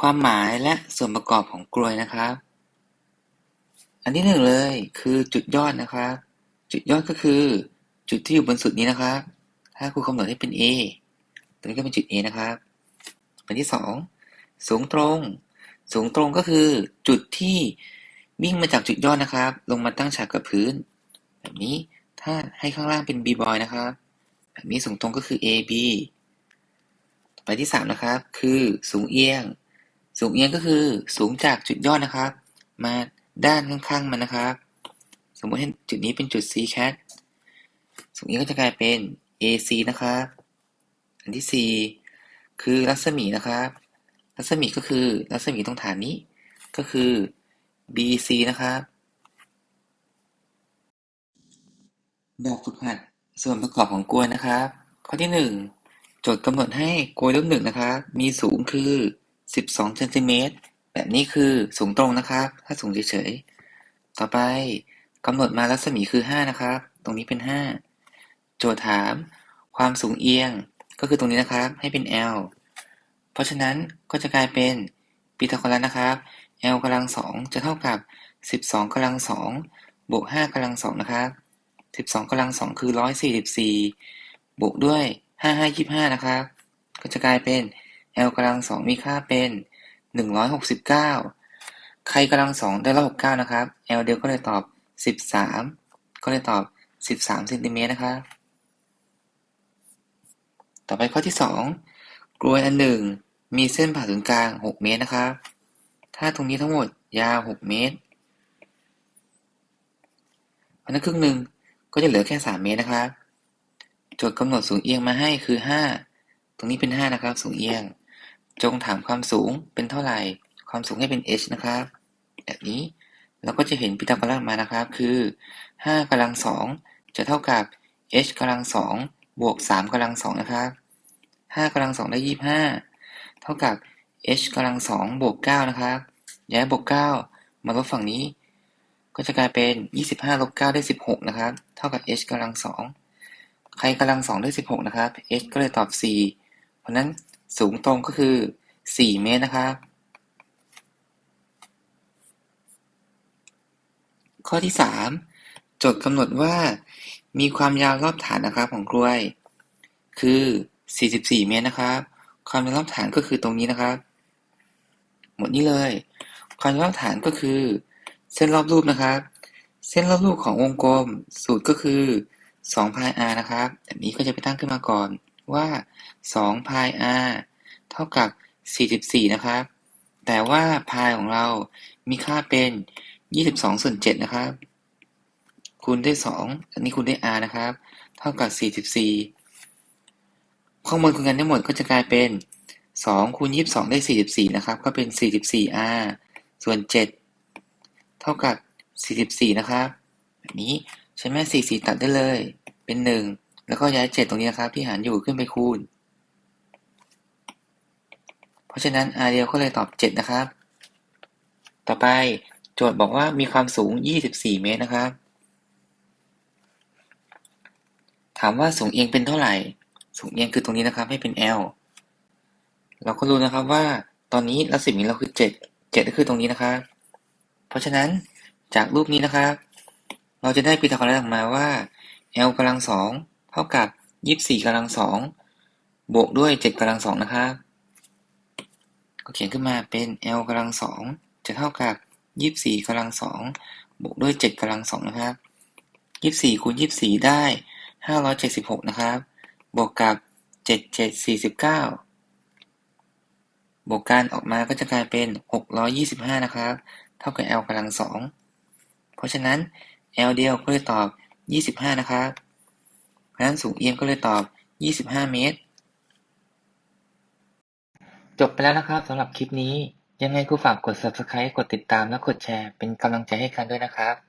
ความหมายและส่วนประกอบของกลวยนะครับ อันที่หนึ่งเลยคือจุดยอดนะครับ จุดยอดก็คือ จุดที่อยู่บนสุดนี้นะครับ ถ้าครูกำหนดให้เป็น A ตรงนี้ก็เป็นจุด A นะครับ อันที่สองสูงตรง สูงตรงก็คือจุดที่วิ่งมาจากจุดยอดนะครับ ลงมาตั้งฉากกับพื้น แบบนี้ถ้าให้ข้างล่างเป็น B boy นะครับ แบบนี้สูงตรงก็คือ AB ไปที่สามนะครับ คือสูงเอียง สูงเอียงก็คือสูงจากจุดยอดนะครับ มาด้านข้างๆมันนะครับ สมมติให้จุดนี้เป็นจุด C cat สูงเอียงก็จะกลายเป็น AC นะครับ อันที่สี่คือรัศมีนะครับ รัศมีก็คือรัศมีตรงฐานนี้ ก็คือ BC นะครับแบบฝึกหัดส่วนประกอบของกลวยนะครับ ข้อที่หนึ่งโจทย์กำหนดให้กลวยรูปหนึ่งนะครับ มีสูงคือ 12เซนติเมตรแบบนี้คือสูงตรงนะครับ ถ้าสูงเฉยๆ ต่อไปกำหนดมารัศมีคือ 5 นะครับ ตรงนี้เป็น 5 โจทย์ถาม ความสูงเอียงก็คือตรงนี้นะครับ ให้เป็น L เพราะฉะนั้นก็จะกลายเป็นปีทาโกรัสนะครับ L กำลังสองจะเท่ากับ 12กำลังสองบวก5กำลังสองนะครับ12กำลังสองคือ 144 บวกด้วย 5525 นะครับ ก็จะกลายเป็น L กำลังสองมีค่าเป็น169ใครกำลังสองได้169นะครับ L เดียวก็เลยตอบ13ก็เลยตอบ13เซนติเมตรนะครับ ต่อไปข้อที่สองกลวยอันหนึ่งมีเส้นผ่าศูนย์กลาง6เมตรนะครับ ถ้าตรงนี้ทั้งหมดยาว6เมตรอันนั้นครึ่งหนึ่งก็จะเหลือแค่3เมตรนะครับ โจทย์กำหนดสูงเอียงมาให้คือ5ตรงนี้เป็น5นะครับ สูงเอียง จงถามความสูงเป็นเท่าไหร่ ความสูงให้เป็น h นะครับ แบบนี้เราก็จะเห็นพีทาโกรัสมานะครับ คือ5กำลังสองจะเท่ากับ h กำลังสองบวก3กำลังสองนะครับ5กำลังสองได้25 เท่ากับ h กำลังสองบวก9นะครับย้ายบวก9มาลบฝั่งนี้ ก็จะกลายเป็น 25ลบ9ได้ 16 นะครับ เท่ากับ h กำลังสองใครกำลังสองได้ 16 นะครับ h ก็เลยตอบ 4 เพราะนั้น สูงตรงก็คือ 4 เมตรนะครับ ข้อที่ 3จทย์กำหนดว่า มีความยาวรอบฐานนะครับของกล้วย คือ 44 เมตรนะครับ ความยาวรอบฐานก็คือตรงนี้นะครับ หมดนี้เลย ความยาวรอบฐานก็คือ เส้นรอบรูปนะครับ เส้นรอบรูปของวงกลมสูตรก็คือ2 pi r นะครับแบบนี้ก็จะไปตั้งขึ้นมาก่อน ว่า2 pi r เท่ากับ 44 นะครับ แต่ว่า pi ของเรามีค่าเป็น 22 ส่วน 7 นะครับ คูณด้วย 2 อันนี้คูณด้วย r นะครับ เท่ากับ 44 ข้อมูลคูณกันได้งหมดก็จะกลายเป็น 2 คูณ 22 ได้ 44 นะครับ ก็เป็น 44r ส่วน 7 เท่ากับ 44 นะครับ แบบนี้ใช้แม่ 44 ตัดได้เลย เป็น 1 แล้วก็ย้าย7ตรงนี้ครับที่หารอยู่ขึ้นไปคูณ เพราะฉะนั้น r เดียวก็เลยตอบ7นะครับ ต่อไปโจทย์บอกว่ามีความสูง 24 เมตรนะครับ ถามว่าสูงเอียงเป็นเท่าไหร่ สูงเอียงคือตรงนี้นะครับให้เป็น L เราก็รู้นะครับว่าตอนนี้รัศมีเราคือ 7 7 ก็คือตรงนี้นะครับ เพราะฉะนั้นจากรูปนี้นะครับ เราจะได้พีทาโกรัสออกมาว่า L กำลังสอง ท่ากับ24กำลังสองบวกด้วย7กำลังสองนะครับก็เขียนขึ้นมาเป็น L กำลังสองจะเท่ากับ24กำลังสองบวกด้วย7กำลังสองนะครับ24คูณ24ได้576นะครับ บวกกับ77 49บวกกันออกมาก็จะกลายเป็น625นะครับ เท่ากับ L กำลังสองเพราะฉะนั้น L เดียวก็เลยตอบ25นะครับ พราะฉะนั้นสูงเอียงก็เลยตอบ 25 เมตร จบไปแล้วนะครับสำหรับคลิปนี้ ยังไงก็ฝากกด subscribe กดติดตามและกดแชร์เป็นกำลังใจให้กันด้วยนะครับ